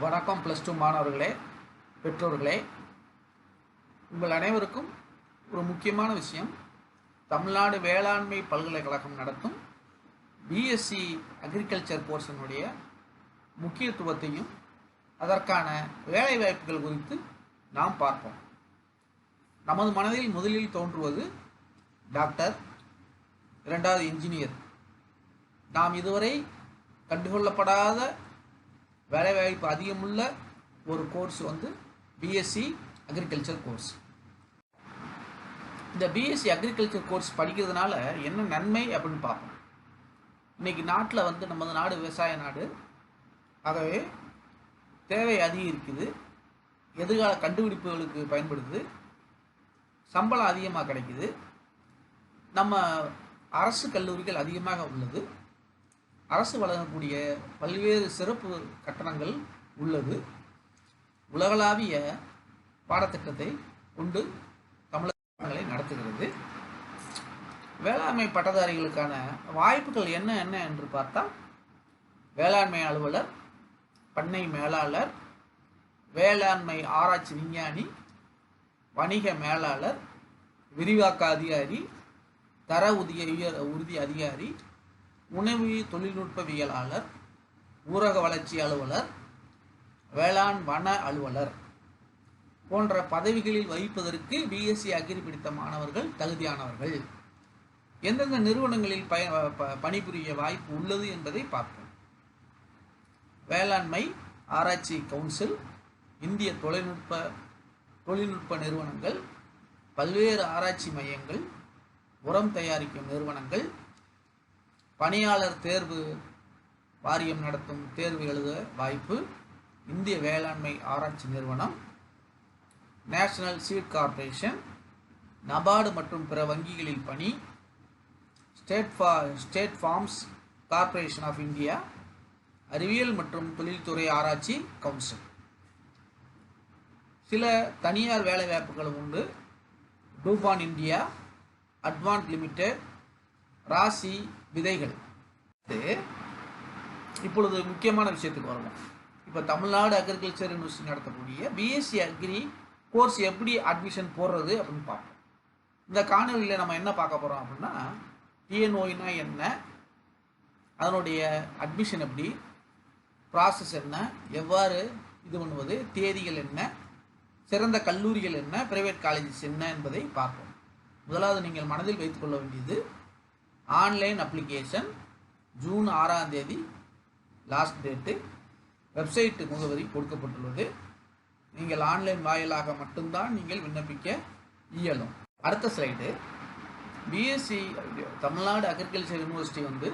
வணக்கம் plus two மாணவர்களே பெற்றோர்களே. உங்கள் அனைவருக்கும் ஒரு முக்கியமான விஷயம். தமிழ்நாடு வேளாண்மை பல்கலைக்கழகம் நடத்தும் பிஎஸ்சி அக்ரிகல்ச்சர் கோர்ஸினுடைய முக்கியத்துவத்தையும் அதற்கான வேலைவாய்ப்புகள் குறித்து நாம் பார்ப்போம். நமது மனதில் முதலில் தோன்றுவது டாக்டர் இரண்டாவது இன்ஜினியர். நாம் இதுவரை கண்டுகொள்ளப்படாத வேலைவாய்ப்பு அதிகமுள்ள ஒரு கோர்ஸ் வந்து பிஎஸ்சி அக்ரிகல்ச்சர் கோர்ஸ் இந்த பிஎஸ்சி அக்ரிகல்ச்சர் கோர்ஸ் படிக்கிறதுனால என்ன நன்மை அப்படின்னு பார்ப்போம். இன்னைக்கு நாட்டில் வந்து நமது நாடு விவசாய நாடு. ஆகவே தேவை அதிகரிக்குது எதிர்கால கண்டுபிடிப்புகளுக்கு பயன்படுது. சம்பளம் அதிகமாக கிடைக்குது. நம்ம அரசு கல்லூரிகள் அதிகமாக உள்ளது. அரசு வழங்கக்கூடிய பல்வேறு சிறப்பு கட்டணங்கள் உள்ளது. உலகளாவிய பாடத்திட்டத்தை கொண்டு தமிழகங்களை நடத்துகிறது. வேளாண்மை பட்டதாரிகளுக்கான வாய்ப்புகள் என்ன என்ன என்று பார்த்தால் வேளாண்மை அலுவலர் பண்ணை மேலாளர் வேளாண்மை ஆராய்ச்சி விஞ்ஞானி வணிக மேலாளர் விரிவாக்க அதிகாரி தர உதிய உயர் உறுதி அதிகாரி உணவு தொழில்நுட்பவியலாளர் ஊரக வளர்ச்சி அலுவலர் வேளாண் வன அலுவலர் போன்ற பதவிகளில் வகிப்பதற்கு பிஎஸ்சி அக்ரி பிடித்த மாணவர்கள் தகுதியானவர்கள். எந்தெந்த நிறுவனங்களில் பய ப- பணிபுரிய வாய்ப்பு உள்ளது என்பதை பார்ப்போம். வேளாண்மை ஆராய்ச்சி கவுன்சில் இந்திய தொழில்நுட்ப தொழில்நுட்ப நிறுவனங்கள் பல்வேறு ஆராய்ச்சி மையங்கள் உரம் தயாரிக்கும் நிறுவனங்கள் பணியாளர் தேர்வு வாரியம் நடத்தும் தேர்வு எழுத வாய்ப்பு இந்திய வேளாண்மை ஆராய்ச்சி நிறுவனம் நேஷனல் சீட் கார்பரேஷன் நபார்டு மற்றும் பிற வங்கிகளில் பணி state fa state farms corporation of India அறிவியல் மற்றும் தொழில்துறை ஆராய்ச்சி கவுன்சில். சில தனியார் வேலைவாய்ப்புகளும் உண்டு. டூபான் இந்தியா அட்வான்ட் லிமிடெட் ராசி விதைகள். இப்பொழுது முக்கியமான விஷயத்துக்கு வருவோம். இப்போ தமிழ்நாடு அக்ரிகல்ச்சர் யூனிவர்சிட்டி நடத்தக்கூடிய பிஎஸ்சி அக்ரி கோர்ஸ் எப்படி அட்மிஷன் போடுறது அப்படின்னு பார்ப்போம். இந்த காணொலியில் நம்ம என்ன பார்க்க போகிறோம் அப்படின்னா டிஎன்ஓயினா என்ன அதனுடைய அட்மிஷன் எப்படி ப்ராசஸ் என்ன எவ்வாறு இது பண்ணுவது தேதிகள் என்ன சிறந்த கல்லூரிகள் என்ன பிரைவேட் காலேஜஸ் என்ன என்பதை பார்ப்போம். முதலாவது நீங்கள் மனதில் வைத்துக்கொள்ள வேண்டியது ஆன்லைன் அப்ளிகேஷன் ஜூன் ஆறாம் தேதி லாஸ்ட் டேட்டு வெப்சைட் முகவரி கொடுக்கப்பட்டுள்ளது. நீங்கள் ஆன்லைன் வாயிலாக மட்டும்தான் நீங்கள் விண்ணப்பிக்க இயலும். அடுத்த slide. BSc Tamil Nadu agriculture university வந்து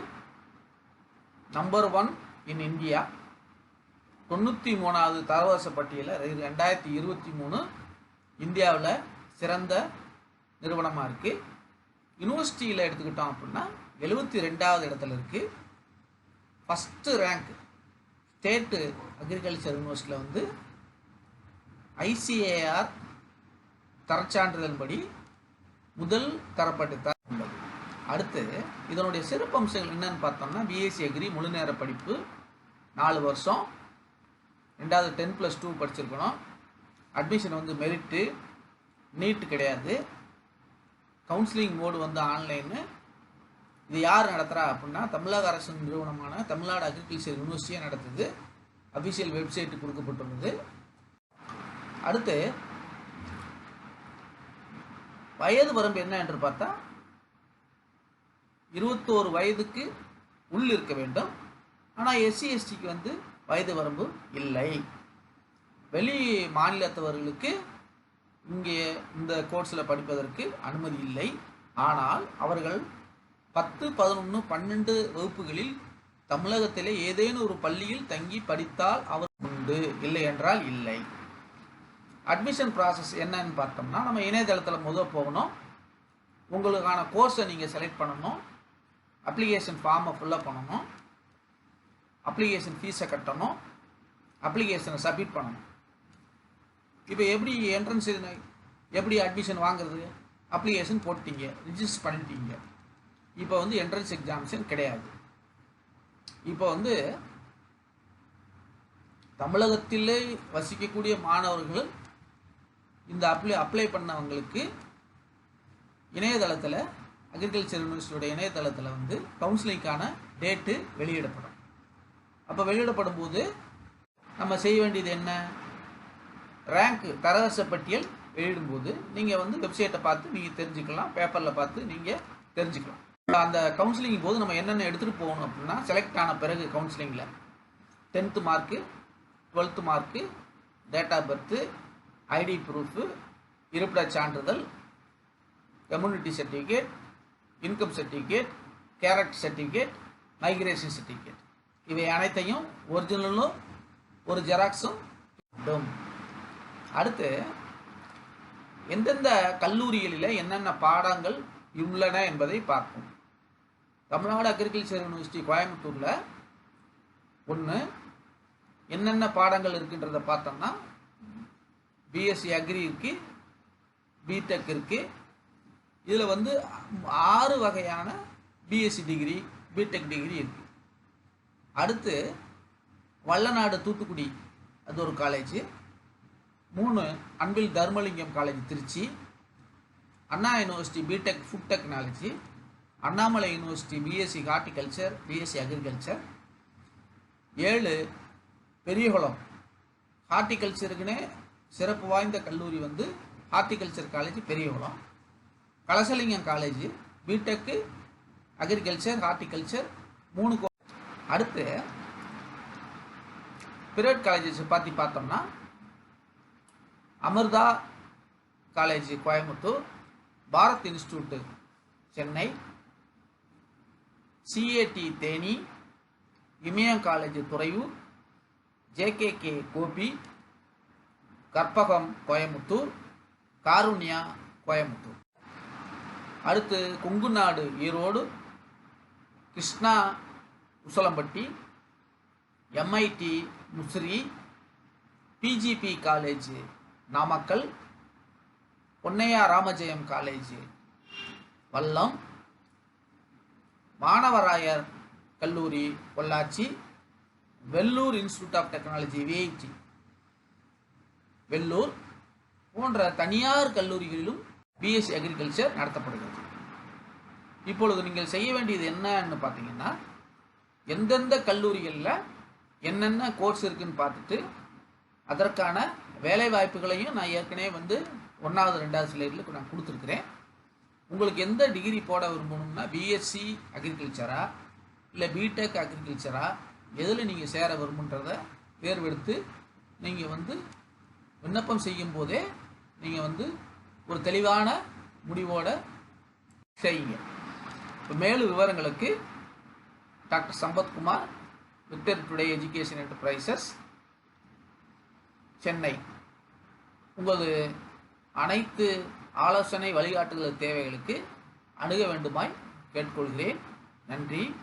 நம்பர் ஒன் இன் இந்தியா தொண்ணூற்றி மூணாவது தரவரிச பட்டியலில் ரெண்டாயிரத்தி இருபத்தி மூணு இந்தியாவில் சிறந்த நிறுவனமாக இருக்குது யூனிவர்சிட்டியில் எடுத்துக்கிட்டோம் அப்படின்னா எழுபத்தி ரெண்டாவது இடத்துல இருக்குது ஃபஸ்ட்டு ரேங்க் ஸ்டேட்டு அக்ரிகல்ச்சர் யூனிவர்சிட்டியில் வந்து ஐசிஏஆர் தரச்சான்றிதழ்படி முதல் தரப்பட்டு உள்ளது. அடுத்து இதனுடைய சிறப்பம்சங்கள் என்னன்னு பார்த்தோம்னா பிஎஸ்சி அக்ரி முழு நேர படிப்பு நாலு வருஷம். ரெண்டாவது டென் ப்ளஸ் டூ படிச்சிருக்கணும். அட்மிஷன் வந்து மெரிட்டு நீட்டு கிடையாது. கவுன்சிலிங் போர்டு வந்து ஆன்லைனு இது யார் நடத்துகிறா அப்படின்னா தமிழக அரசு நிறுவனமான தமிழ்நாடு அக்ரிகல்ச்சர் யூனிவர்சிட்டியாக நடத்துது. அஃபிஷியல் வெப்சைட் கொடுக்கப்பட்டுள்ளது. அடுத்து வயது வரம்பு என்ன என்று பார்த்தா இருபத்தோரு வயதுக்கு உள் இருக்க வேண்டும். ஆனால் எஸ்சி எஸ்டிக்கு வந்து வயது வரம்பு இல்லை. வெளி மாநிலத்தவர்களுக்கு இங்கே இந்த கோர்ஸில் படிப்பதற்கு அனுமதி இல்லை. ஆனால் அவர்கள் பத்து பதினொன்று பன்னெண்டு வகுப்புகளில் தமிழகத்திலே ஏதேனும் ஒரு பள்ளியில் தங்கி படித்தால் அவர் உண்டு. இல்லை என்றால் இல்லை. அட்மிஷன் ப்ராசஸ் என்னன்னு பார்த்தோம்னா நம்ம இணையதளத்தில் முதல் போகணும். உங்களுக்கான கோர்ஸை நீங்கள் செலக்ட் பண்ணணும். அப்ளிகேஷன் ஃபார்மை ஃபுல்லாக பண்ணணும். அப்ளிகேஷன் ஃபீஸை கட்டணும். அப்ளிகேஷனை சப்மிட் பண்ணணும். இப்போ எப்படி என்ட்ரன்ஸ் எப்படி அட்மிஷன் வாங்குறது? அப்ளிகேஷன் போட்டீங்க ரிஜிஸ்டர் பண்ணிட்டீங்க. இப்போ வந்து என்ட்ரன்ஸ் எக்ஸாமினேஷன் கிடையாது. இப்போ வந்து தமிழகத்திலே வசிக்கக்கூடிய மாணவர்கள் இந்த அப்ளை அப்ளை பண்ணவங்களுக்கு இணையதளத்தில் அக்ரிகல்ச்சர் யூனிவர்சிட்டியோட இணையதளத்தில் வந்து கவுன்சிலிங்கான டேட்டு வெளியிடப்படும். அப்போ வெளியிடப்படும் போது நம்ம செய்ய வேண்டியது என்ன? ரேங்க் தரவரிசை பட்டியல் வெளியிடும்போது நீங்கள் வந்து வெப்சைட்டை பார்த்து நீங்கள் தெரிஞ்சுக்கலாம் பேப்பரில் பார்த்து நீங்கள் தெரிஞ்சுக்கலாம். அந்த கவுன்சிலிங் போது நம்ம என்னென்ன எடுத்துகிட்டு போகணும் அப்படின்னா செலக்ட் ஆன பிறகு கவுன்சிலிங்கில் tenth mark twelfth mark date of birth ID proof இருப்பிடச் சான்றிதழ் community certificate income certificate character certificate migration certificate இவை அனைத்தையும் ஒரிஜினலும் ஒரு ஜெராக்ஸும் வேண்டும் அடுத்து எந்தெந்த கல்லூரிகளில் என்னென்ன பாடங்கள் உள்ளன என்பதை பார்ப்போம். தமிழ்நாடு அக்ரிகல்ச்சர் யூனிவர்சிட்டி கோயம்புத்தூரில் ஒன்று என்னென்ன பாடங்கள் இருக்குன்றத பார்த்தோம்னா பிஎஸ்சி அக்ரி இருக்குது பிடெக் இருக்குது இதில் வந்து ஆறு வகையான பிஎஸ்சி டிகிரி பிடெக் டிகிரி இருக்குது அடுத்து வல்லநாடு தூத்துக்குடி அது ஒரு காலேஜ் மூணு Anbil Dharmalingam college Tiruchi Anna university BTech food technology Annamalai university BSc horticulture BSc agriculture ஏழு பெரியகுளம். ஹார்டிகல்ச்சருக்குன்னே சிறப்பு வாய்ந்த கல்லூரி வந்து horticulture college Periyakulam. Kalasalingam college BTech agriculture horticulture மூணு கோ- அடுத்து பிரைவேட் காலேஜஸ் பற்றி பார்த்தோம்னா Amrita college Coimbatore Bharath institute Chennai. CAD Theni Imayam college Thuraiyur. JKK Gobi Karpagam Coimbatore. Karunya Coimbatore. அடுத்து Kongunadu Erode. Krishna Usilampatti. MIT Musiri. PGP college Namakkal Ponnaiya Ramajayam college Vallam மாணவராயர் கல்லூரி Pollachi Vellore institute of technology VIT Vellore போன்ற தனியார் கல்லூரிகளிலும் BSc agriculture நடத்தப்படுகிறது. இப்பொழுது நீங்கள் செய்ய வேண்டியது என்னன்னு பார்த்தீங்கன்னா எந்தெந்த கல்லூரிகளில் என்னென்ன கோர்ஸ் இருக்குன்னு பார்த்துட்டு அதற்கான வேலை வாய்ப்புகளையும் நான் ஏற்கனவே வந்து ஒன்றாவது ரெண்டாவது ஸ்லைடில் நான் கொடுத்துருக்குறேன். உங்களுக்கு எந்த டிகிரி போட விரும்பணும்னா பிஎஸ்சி அக்ரிகல்ச்சரா இல்லை பிடெக் அக்ரிகல்ச்சரா எதில் நீங்கள் சேர விரும்புன்றத தேர்வெடுத்து நீங்கள் வந்து விண்ணப்பம் செய்யும் போதே நீங்கள் வந்து ஒரு தெளிவான முடிவோட செய்யுங்க. இப்போ மேலும் விவரங்களுக்கு doctor Sampathkumar Victor today education enterprises Chennai. உங்களது அனைத்து ஆலோசனை வழிகாட்டுதல் தேவைகளுக்கு அணுக வேண்டுமாய் கேட்டுக்கொள்கிறேன். நன்றி.